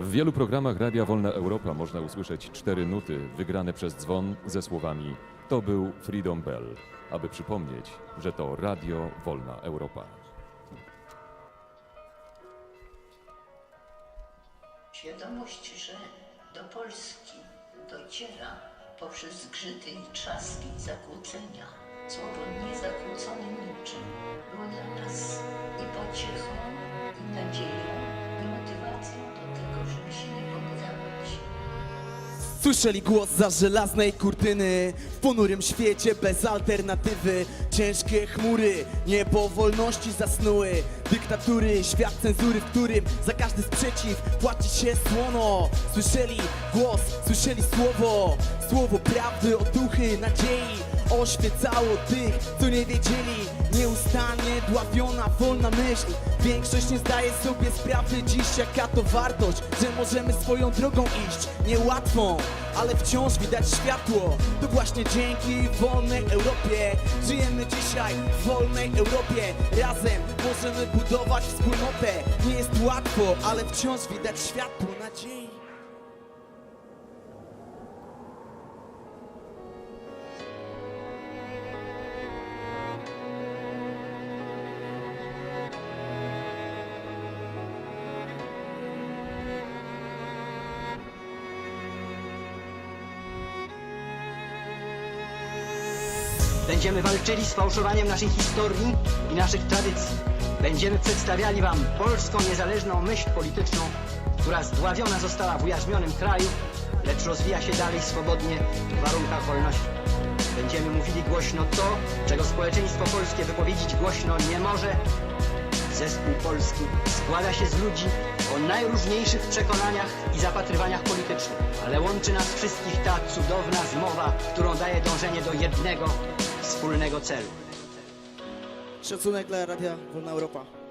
W wielu programach Radia Wolna Europa można usłyszeć cztery nuty wygrane przez dzwon ze słowami To był Freedom Bell, aby przypomnieć, że to Radio Wolna Europa. Świadomość, że do Polski dociera poprzez zgrzyty i trzaski, zakłócenia, słowo niezakłócone Słyszeli głos za żelaznej kurtyny. W ponurym świecie bez alternatywy. Ciężkie chmury, niebo wolności zasnuły. Dyktatury, świat cenzury, w którym za każdy sprzeciw płaci się słono. Słyszeli głos, słyszeli słowo. Słowo prawdy, otuchy, nadziei Oświecało tych, co nie wiedzieli. Nieustannie dławiona, wolna myśl. Większość nie zdaje sobie sprawy dziś Jaka to wartość, że możemy swoją drogą iść. Niełatwą, ale wciąż widać światło. To właśnie dzięki wolnej Europie. Żyjemy dzisiaj w wolnej Europie. Razem możemy budować wspólnotę. Nie jest łatwo, ale wciąż widać światło nadziei Będziemy walczyli z fałszowaniem naszej historii i naszych tradycji. Będziemy przedstawiali Wam polską niezależną myśl polityczną, która zdławiona została w ujarzmionym kraju, lecz rozwija się dalej swobodnie w warunkach wolności. Będziemy mówili głośno to, czego społeczeństwo polskie wypowiedzieć głośno nie może. Zespół polski składa się z ludzi o najróżniejszych przekonaniach i zapatrywaniach politycznych, ale łączy nas wszystkich ta cudowna zmowa, którą daje dążenie do jednego, wspólnego celu. Szacunek dla Radia Wolna Europa